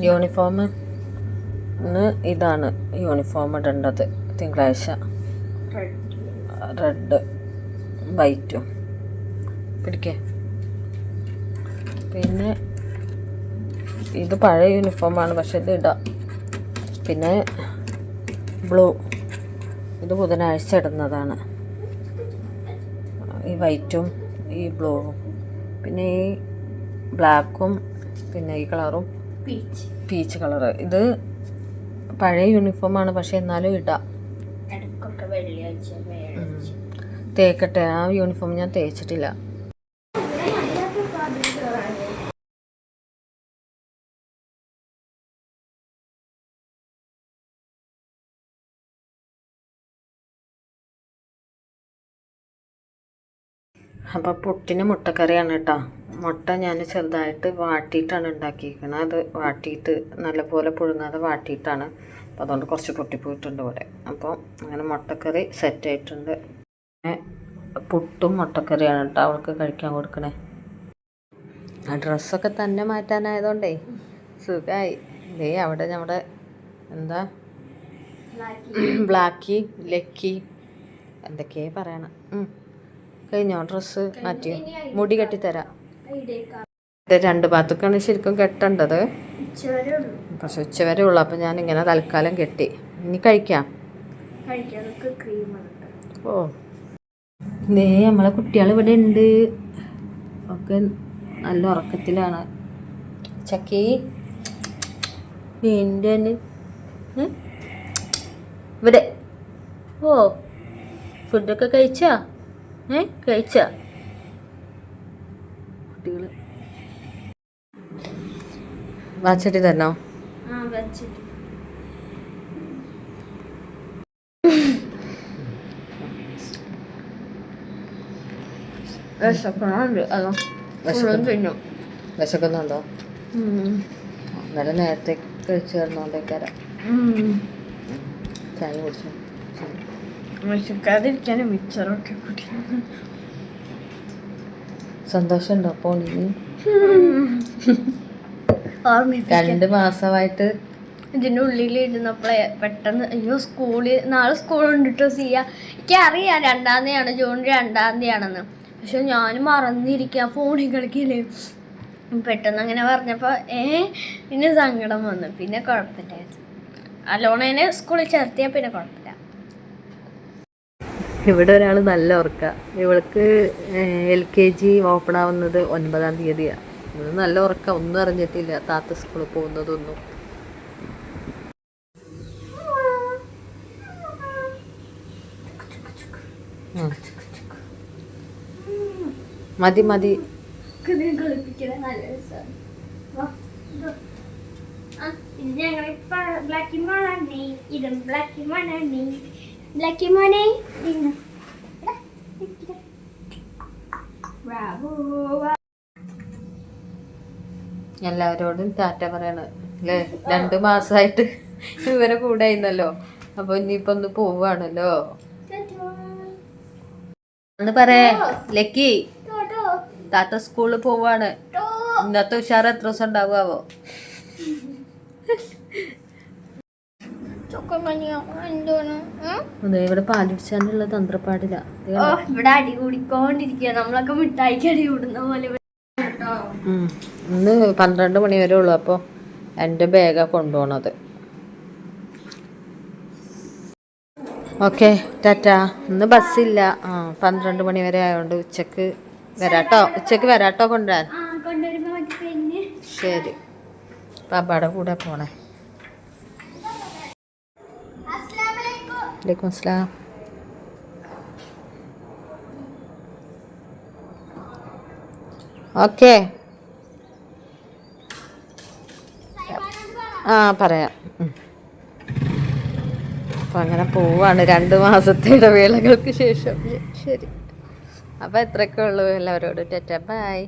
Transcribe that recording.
Uniform ഇതാണ് uniform ഇടേണ്ടത്. തിങ്കളാഴ്ച. റെഡ് വൈറ്റും. പിടിക്കേ. പിന്നെ ഇത് പഴയ യൂണിഫോമാണ് പക്ഷെ ഇത് ഇടാം. പിന്നെ ബ്ലൂ. ഇത് ബുധനാഴ്ച ഇടുന്നതാണ്. ഈ വൈറ്റും ഈ ബ്ലൂവും. പിന്നെ ഈ ബ്ലാക്കും പിന്നെ ഈ കളറും. പീച്ച് കളറ് ഇത് പഴയ യൂണിഫോം ആണ് പക്ഷെ എന്നാലും ഇടാം. തേക്കട്ടെ. ആ യൂണിഫോം ഞാൻ തേച്ചിട്ടില്ല. അപ്പൊ പുട്ടിന് മുട്ടക്കറിയാണ് കേട്ടോ. മുട്ട ഞാൻ ചെറുതായിട്ട് വാട്ടിയിട്ടാണ് ഉണ്ടാക്കിയിരിക്കുന്നത് അത് വാട്ടിയിട്ട് നല്ലപോലെ പുഴുങ്ങാതെ വാട്ടിയിട്ടാണ്. അപ്പോൾ അതുകൊണ്ട് കുറച്ച് പൊട്ടിപ്പോയിട്ടുണ്ട് ഇവിടെ. അപ്പോൾ അങ്ങനെ മുട്ടക്കറി സെറ്റ് ആയിട്ടുണ്ട്. പിന്നെ പുട്ടും മുട്ടക്കറിയാണ് കേട്ടോ അവൾക്ക് കഴിക്കാൻ കൊടുക്കണേ. ആ ഡ്രസ്സൊക്കെ തന്നെ മാറ്റാനായതുകൊണ്ടേ സുഖമായി ദേ അവിടെ നമ്മുടെ എന്താ? ബ്ലാക്കി ലക്കി എന്തൊക്കെയാ പറയണം. കഴിഞ്ഞോ ഡ്രസ്സ് മാറ്റിയോ? മുടി കെട്ടിത്തരാം. രണ്ട് ഭാഗത്തൊക്കെയാണ് ശരിക്കും കെട്ടേണ്ടത്. പക്ഷെ ഉച്ച വരെ ഉള്ളു. അപ്പം ഞാൻ ഇങ്ങനെ തൽക്കാലം കെട്ടി. ഇനി കഴിക്കാം. ഓ. ദേ നമ്മളെ കുട്ടികൾ ഇവിടെ ഉണ്ട്. ഒക്കെ നല്ല ഉറക്കത്തിലാണ്. ചക്കി എന്റെ ഇവിടെ. ഓ ഫുഡൊക്കെ കഴിച്ചാ? ഏ കഴിച്ചാ? കുട്ടികൾ വാച്ചട്ടി തരണോ? വിശക്കുന്നുണ്ടോ. നല്ല നേരത്തെ കഴിച്ചു കിടന്നോണ്ടേക്കാരം ചായ കുടിച്ചു? വിശക്കാതിരിക്കാനും മിച്ചറൊക്കെ കുടിക്കുന്നു സന്തോഷമുണ്ടോ? അപ്പോൾ രണ്ട് മാസമായിട്ട് ഇതിന്റെ ഉള്ളിലിരുന്നപ്പോളെ പെട്ടെന്ന് അയ്യോ സ്കൂളിൽ നാളെ സ്കൂൾ ഉണ്ടിട്ടോ സിയ. എനിക്ക് അറിയാം രണ്ടാം തീയതിയാണ് ജൂൺ രണ്ടാം തീയതിയാണെന്ന് പക്ഷെ ഞാൻ മറന്നിരിക്കുക ഫോണിൽ കളിക്കില്ലേ പെട്ടെന്ന് അങ്ങനെ പറഞ്ഞപ്പോൾ ഏ പിന്നെ സങ്കടം വന്നു. പിന്നെ കുഴപ്പമില്ലായിരുന്നു. അലോണേനെ സ്കൂളിൽ ചേർത്തിയാൽ പിന്നെ കുഴപ്പമില്ല. ഇവിടെ ഒരാൾ നല്ല ഉറക്ക. ഇവൾക്ക് എൽ കെ ജി ഓപ്പൺ ആവുന്നത് ഒൻപതാം തീയതിയാണ് ഇത് നല്ല ഉറക്ക. ഒന്നും അറിഞ്ഞിട്ടില്ല. താത്ത സ്കൂളിൽ പോകുന്നതൊന്നും. മതി മതി. ഇത് ഞങ്ങളിപ്പോ ബ്ലാക്കിമാണ് ഇതും ബ്ലാക്കി മോണാണേ money. എല്ലാവരോടും ടാറ്റ പറയണത് അല്ലേ? രണ്ട് മാസമായിട്ട് ഇവരെ കൂടെ ആയിരുന്നല്ലോ. അപ്പൊ ഇനിയിപ്പൊ ഒന്ന് പോവാണല്ലോ. ഒന്ന് പറയേ ലക്കി. താത്ത സ്കൂളിൽ പോവാണ്. ഇന്നത്തെ ഉഷാർ എത്ര ദിവസം ഉണ്ടാവുമോ അതെ ഇവിടെ പാലിടിച്ചാനുള്ള തന്ത്രപ്പാടില്ല. ഇവിടെ അടി കൂടിക്കൊണ്ടിരിക്കുക നമ്മളൊക്കെ മിഠായിക്ക് അടി കൂടുന്ന പോലെ. ഇന്ന് പന്ത്രണ്ട് മണി വരെ ഉള്ളു അപ്പോൾ എന്റെ ബാഗാണ് കൊണ്ടുപോണത്. Okay tata. ഇന്ന് ബസ്സില്ല. ആ പന്ത്രണ്ട് മണി വരെ ആയതുകൊണ്ട് ഉച്ചയ്ക്ക് വരാട്ടോ. ഉച്ചയ്ക്ക് വരാട്ടോ കൊണ്ടുവരാൻ. ശരി. പാപ്പാടെ കൂടെ പോണേ. വലൈക്കും അസ്സലാം ഓക്കെ. ആ പറയാം. അപ്പം അങ്ങനെ പോവാണ് രണ്ട് മാസത്തെ ഇടവേളകൾക്ക് ശേഷം. ശരി. അപ്പം എത്രയൊക്കെ ഉള്ളൂ. എല്ലാവരോടും ടെറ്റ. ബൈ.